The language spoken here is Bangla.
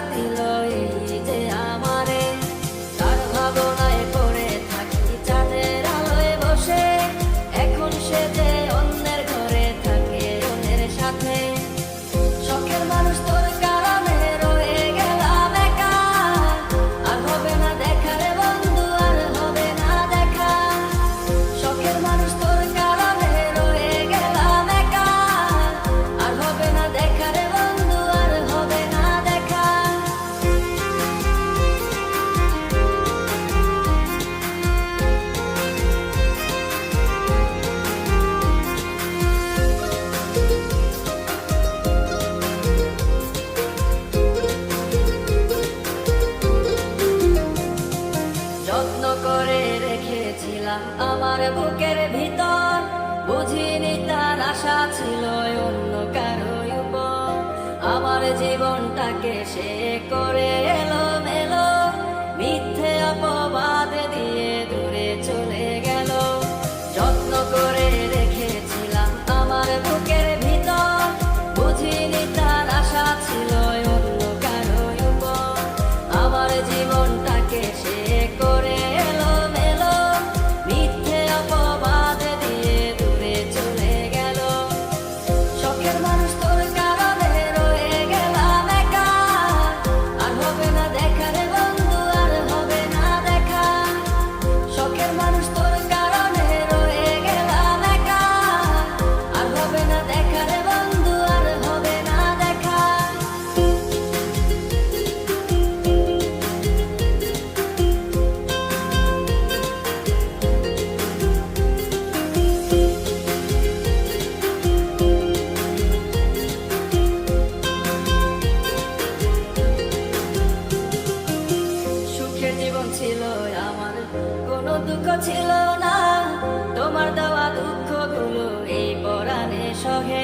I me love. আমার বুকের ভিতর, বুঝিনি তার আশা ছিল অন্য কারও উপর। আমার জীবনটাকে সে করে এলো মেলো মিথ্যে অপবাদ কোনো দুঃখ ছিল না। তোমার দেওয়া দুঃখগুলো এই পরাণে সহে।